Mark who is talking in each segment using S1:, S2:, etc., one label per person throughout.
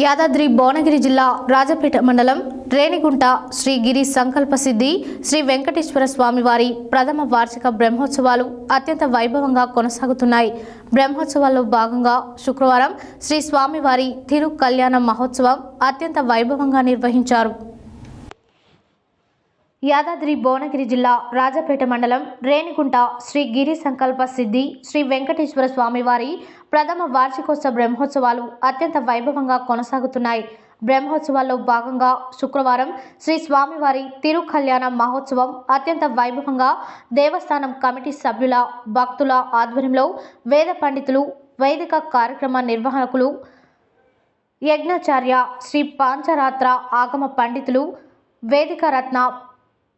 S1: యాదాద్రి భువనగిరి జిల్లా రాజపేట మండలం రేణిగుంట శ్రీ గిరి సంకల్ప సిద్ధి శ్రీ వెంకటేశ్వర స్వామివారి ప్రథమ వార్షిక బ్రహ్మోత్సవాలు అత్యంత వైభవంగా కొనసాగుతున్నాయి. బ్రహ్మోత్సవాల్లో భాగంగా శుక్రవారం శ్రీ స్వామివారి తిరు కళ్యాణ మహోత్సవం అత్యంత వైభవంగా నిర్వహించారు. యాదాద్రి భువనగిరి జిల్లా రాజపేట మండలం రేణిగుంట శ్రీ గిరి సంకల్ప సిద్ధి శ్రీ వెంకటేశ్వర స్వామివారి ప్రథమ వార్షికోత్సవ బ్రహ్మోత్సవాలు అత్యంత వైభవంగా కొనసాగుతున్నాయి. బ్రహ్మోత్సవాల్లో భాగంగా శుక్రవారం శ్రీ స్వామివారి తిరు కళ్యాణ మహోత్సవం అత్యంత వైభవంగా దేవస్థానం కమిటీ సభ్యుల భక్తుల ఆధ్వర్యంలో వేద పండితులు వైదిక కార్యక్రమ నిర్వాహకులు యజ్ఞాచార్య శ్రీ పాంచరాత్ర ఆగమ పండితులు వేదిక రత్న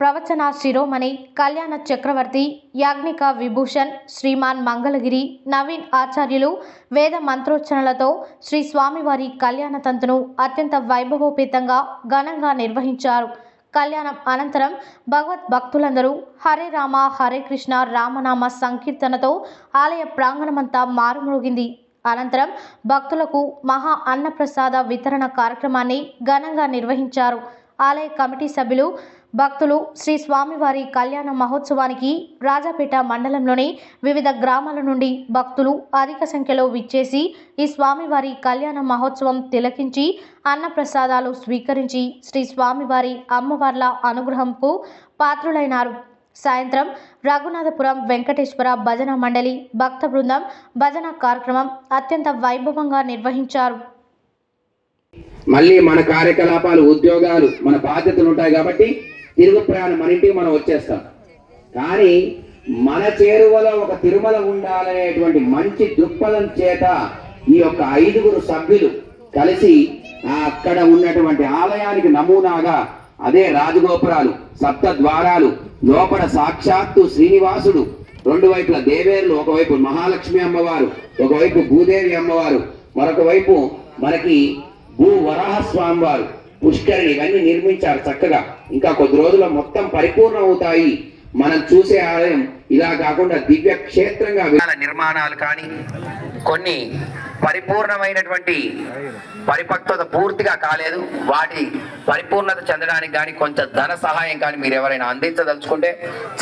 S1: ప్రవచన శిరోమణి కళ్యాణ చక్రవర్తి యాజ్ఞిక విభూషణ్ శ్రీమాన్ మంగళగిరి నవీన్ ఆచార్యులు వేద మంత్రోచ్చరణలతో శ్రీ స్వామివారి కళ్యాణ తంతును అత్యంత వైభవోపేతంగా ఘనంగా నిర్వహించారు. కళ్యాణం అనంతరం భగవత్ భక్తులందరూ హరే రామ హరే కృష్ణ రామనామ సంకీర్తనతో ఆలయ ప్రాంగణమంతా మారుమోగింది అనంతరం భక్తులకు మహా అన్నప్రసాద వితరణ కార్యక్రమాన్ని ఘనంగా నిర్వహించారు. ఆలయ కమిటీ సభ్యులు భక్తులు శ్రీ స్వామివారి కళ్యాణ మహోత్సవానికి రాజాపేట మండలంలోని వివిధ గ్రామాల నుండి భక్తులు అధిక సంఖ్యలో విచ్చేసి ఈ స్వామివారి కళ్యాణ మహోత్సవం తిలకించి అన్నప్రసాదాలు స్వీకరించి శ్రీ స్వామివారి అమ్మవార్ల అనుగ్రహంకు పాత్రులైనారు. సాయంత్రం రఘునాథపురం వెంకటేశ్వర భజన మండలి భక్త బృందం భజన కార్యక్రమం అత్యంత వైభవంగా నిర్వహించారు.
S2: మళ్ళీ మన కార్యకలాపాలు ఉద్యోగాలు మన బాధ్యతలు ఉంటాయి కాబట్టి తిరుగు ప్రయాణం మన ఇంటికి మనం వచ్చేస్తాం. కానీ మన చేరువలో ఒక తిరుమల ఉండాలనేటువంటి మంచి దృక్పథం చేత ఈ యొక్క ఐదుగురు సభ్యులు కలిసి అక్కడ ఉన్నటువంటి ఆలయానికి నమూనాగా అదే రాజగోపురాలు సప్త ద్వారాలు లోపల సాక్షాత్తు శ్రీనివాసుడు రెండు వైపుల దేవేరులు ఒకవైపు మహాలక్ష్మి అమ్మవారు ఒకవైపు భూదేవి అమ్మవారు మరొక వైపు మనకి భూ వరాహ స్వామి వారు పుష్కరిణి ఇవన్నీ నిర్మించారు చక్కగా. ఇంకా కొద్ది రోజుల్లో మొత్తం పరిపూర్ణ అవుతాయి మనం చూసే ఆలయం ఇలా కాకుండా దివ్య క్షేత్రంగా నిర్మాణాలు కానీ కొన్ని పరిపూర్ణమైనటువంటి పరిపక్వత పూర్తిగా కాలేదు. వాటి పరిపూర్ణత చెందడానికి కానీ కొంచెం ధన సహాయం కానీ మీరు ఎవరైనా అందించదలుచుకుంటే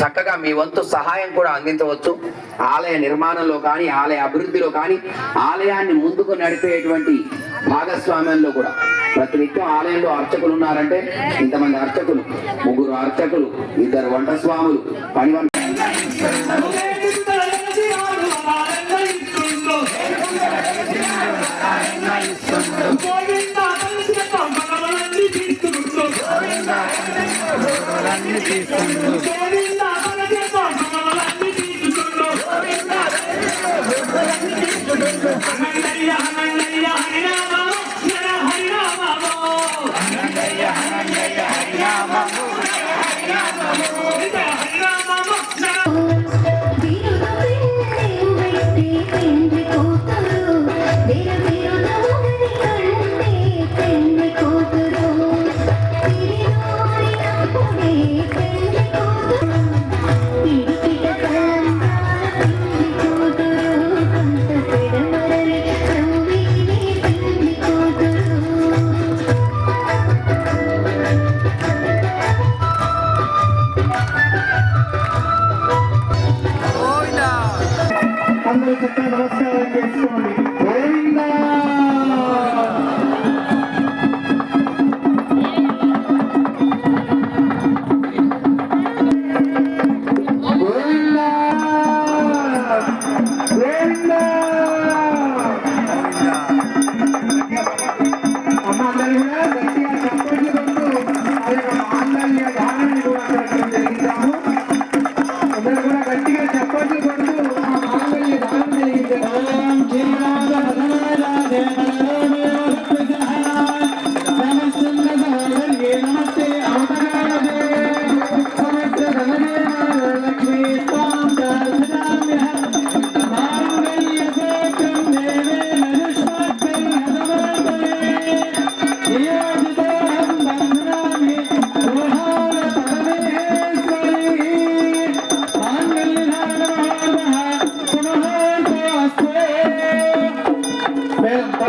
S2: చక్కగా మీ వంతు సహాయం కూడా అందించవచ్చు. ఆలయ నిర్మాణంలో కానీ ఆలయ అభివృద్ధిలో కానీ ఆలయాన్ని ముందుకు నడిపేటువంటి భాగస్వామ్యంలో కూడా. ప్రతి నిత్యం ఆలయంలో అర్చకులు ఉన్నారంటే ఇంతమంది అర్చకులు ముగ్గురు అర్చకులు ఇద్దరు వంట స్వాములు పని వంట
S3: అందరూ చక్కగా నమస్కారం చేసుకోండి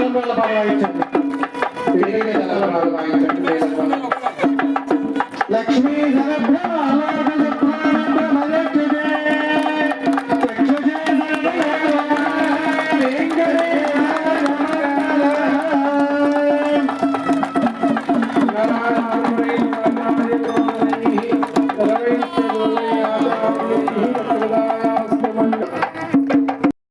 S3: పునః మేడం తలంబ్రాల పాట వాయించండి లక్ష్మీ సరభ్రమ